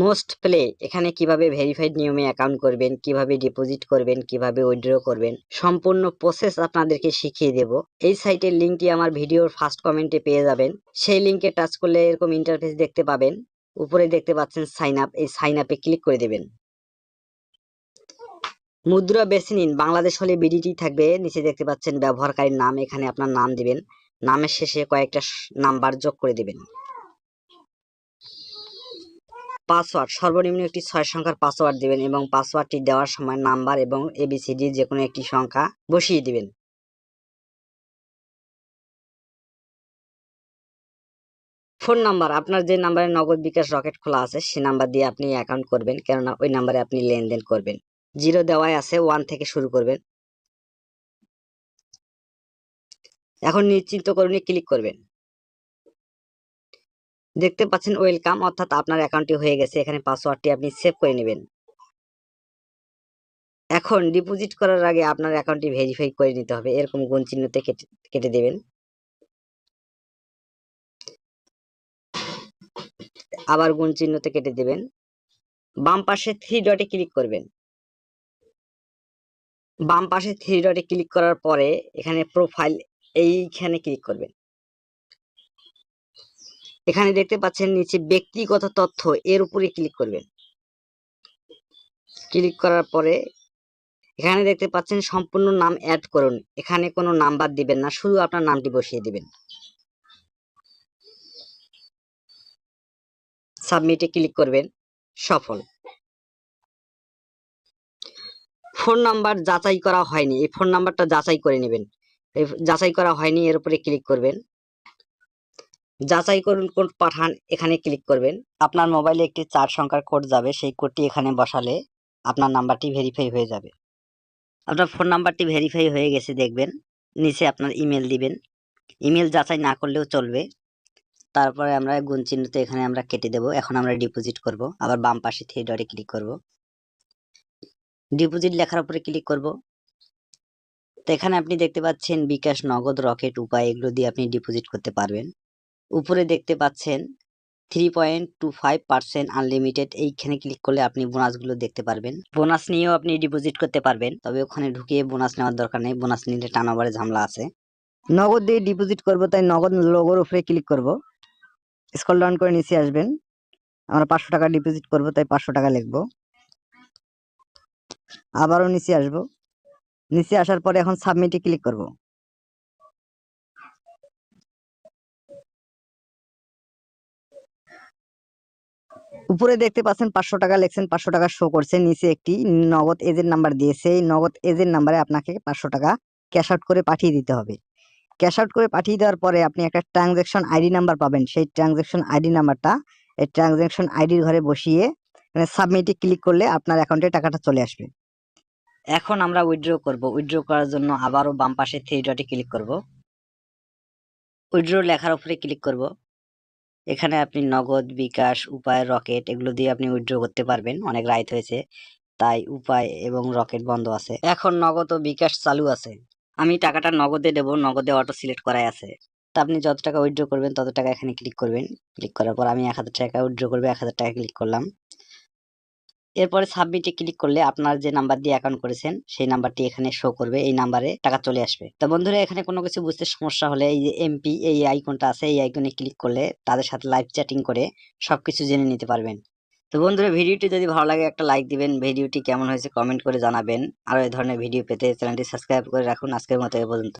Most play এখানে কীভাবে verified নিয়মে অ্যাকাউন্ট করবেন, কীভাবে ডিপোজিট করবেন, কীভাবে উইথড্র করবেন, সম্পূর্ণ প্রসেস আপনাদেরকে শিখিয়ে দেব। এই সাইটের লিঙ্কটি আমার ভিডিওর ফার্স্ট কমেন্টে পেয়ে যাবেন। সেই লিঙ্কে টাচ করলে এরকম ইন্টারফেস দেখতে পাবেন। উপরে দেখতে পাচ্ছেন সাইন আপ এই সাইন আপে ক্লিক করে দেবেন। মুদ্রা বেছে নিন। বাংলাদেশ হলে বিডিটি থাকবে। নিচে দেখতে পাচ্ছেন ব্যবহারকারীর নাম। এখানে আপনার নাম দিবেন। নামের শেষে কয়েকটা নাম্বার যোগ করে দিবেন। পাসওয়ার্ড, সর্বনিম্ন একটি ছয় সংখ্যার পাসওয়ার্ড দিবেন এবং পাসওয়ার্ডটি দেওয়ার সময় নাম্বার এবং এবিসিডি যে কোনো একটি সংখ্যা বসিয়ে দিবেন। ফোন নাম্বার, আপনার যে নাম্বারে নগদ বিকাশ রকেট খোলা আছে, সে নাম্বার দিয়ে আপনি অ্যাকাউন্ট করবেন, কেননা ওই নাম্বারে আপনি লেনদেন করবেন। জিরো দেওয়াই আছে, ওয়ান থেকে শুরু করবেন। এখন নিশ্চিন্ত করুন, ক্লিক করবেন। দেখতে পাচ্ছেন ওয়েলকাম, অর্থাৎ আপনার অ্যাকাউন্টটি হয়ে গেছে, এখানে পাসওয়ার্ডটি আপনি সেভ করে নেবেন। এখন ডিপোজিট করার আগে আপনার অ্যাকাউন্টটি ভেরিফাই করে নিতে হবে, এরকম গুণ চিহ্নতে কেটে কেটে দেবেন। আবার গুণ চিহ্নতে কেটে দেবেন। বাম পাশে থ্রি ডটে ক্লিক করবেন। বাম পাশে থ্রি ডটে ক্লিক করার পরে এখানে প্রোফাইল এইখানে ক্লিক করবেন। এখানে দেখতে পাচ্ছেন নিচে ব্যক্তিগত তথ্য, এর উপরে ক্লিক করবেন। ক্লিক করার পরে এখানে দেখতে পাচ্ছেন সম্পূর্ণ নাম অ্যাড করুন। এখানে কোনো নাম্বার দিবেন না, শুধু আপনার নামটি বসিয়ে দিবেন। সাবমিটে ক্লিক করবেন, সফল। ফোন নাম্বার যাচাই করা হয়নি, এই ফোন নাম্বারটা যাচাই করে নেবেন। যাচাই করা হয়নি, এর উপরে ক্লিক করবেন। যাচাই করুন কোড পাঠান এখানে ক্লিক করবেন। আপনার মোবাইলে একটি চার সংখ্যার কোড যাবে, সেই কোডটি এখানে বসালে আপনার নাম্বারটি ভেরিফাই হয়ে যাবে। আপনার ফোন নাম্বারটি ভেরিফাই হয়ে গেছে, দেখবেন। নিচে আপনার ইমেল দিবেন। ইমেল যাচাই না করলেও চলবে। তারপরে আমরা গুণ চিহ্নতে এখানে আমরা কেটে দেব। এখন আমরা ডিপোজিট করব। আবার বাম পাশে থ্রি ডটে ক্লিক করব। ডিপোজিট লেখার উপরে ক্লিক করব। তো এখানে আপনি দেখতে পাচ্ছেন বিকাশ, নগদ, রকেট, উপায় এগুলো দিয়ে আপনি ডিপোজিট করতে পারবেন। উপরে দেখতে পাচ্ছেন three point two five percent unlimited এইখানে ক্লিক করলে আপনি বোনাসগুলো দেখতে পারবেন। বোনাস নিয়েও আপনি ডিপোজিট করতে পারবেন, তবে ওখানে ঢুকিয়ে বোনাস নেওয়ার দরকার নেই। বোনাস নিলে টানাবারে ঝামেলা আছে। নগদ দিয়ে ডিপোজিট করব, তাই নগদ লোগোর উপরে ক্লিক করব। স্কল ডাউন করে নিচে আসবেন। আমরা পাঁচশো টাকা ডিপোজিট করব, তাই পাঁচশো টাকা লিখব। আবারও নিচে আসব। নিচে আসার পরে এখন সাবমিটে ক্লিক করব। উপরে দেখতে পাচ্ছেন পাঁচশো টাকা লেখছেন, পাঁচশো টাকা শো করছে। নিচে একটি নগদ এজেন্ট নাম্বার দিয়েছে। এই নগদ এজেন্ট নাম্বারে আপনাকে পাঁচশো টাকা ক্যাশ আউট করে পাঠিয়ে দিতে হবে। ক্যাশ আউট করে পাঠিয়ে দেওয়ার পরে আপনি একটা ট্রানজ্যাকশন আইডি নাম্বার পাবেন। সেই ট্রানজ্যাকশন আইডি নাম্বারটা এই ট্রানজ্যাকশন আইডির ঘরে বসিয়ে মানে সাবমিটে ক্লিক করলে আপনার অ্যাকাউন্টে টাকাটা চলে আসবে। এখন আমরা উইথড্র করব। উইথড্র করার জন্য আবারও বাম পাশে থ্রি ডটে ক্লিক করব। উইথড্র লেখার উপরে ক্লিক করব। এখানে আপনি নগদ, বিকাশ, উপায়, রকেট এগুলো দিয়ে আপনি উইথড্র করতে পারবেন। অনেক রাইত হয়েছে। তাই উপায় এবং রকেট বন্ধ আছে। এখন নগদ ও বিকাশ চালু আছে। আমি টাকাটা নগদে দেব, নগদে অটো সিলেক্ট করাই আছে। তা আপনি যত টাকা উইথড্র করবেন, তত টাকা এখানে ক্লিক করবেন। ক্লিক করার পর আমি এক হাজার টাকা উইথড্র করব, এক হাজার টাকা ক্লিক করলাম। এরপরে সাবমিটে ক্লিক করলে আপনার যে নাম্বার দিয়ে অ্যাকাউন্ট করেছেন, সেই নাম্বারটি এখানে শো করবে, এই নাম্বারে টাকা চলে আসবে। তো বন্ধুরা, এখানে কোনো কিছু বুঝতে সমস্যা হলে এই যে এমপি এই আইকনটা আছে, এই আইকনে ক্লিক করলে তাদের সাথে লাইভ চ্যাটিং করে সবকিছু জেনে নিতে পারবেন। তো বন্ধুরা, ভিডিওটি যদি ভালো লাগে একটা লাইক দিবেন, ভিডিওটি কেমন হয়েছে কমেন্ট করে জানাবেন। আর এই ধরনের ভিডিও পেতে চ্যানেলটি সাবস্ক্রাইব করে রাখুন। আজকের মতো এ পর্যন্ত।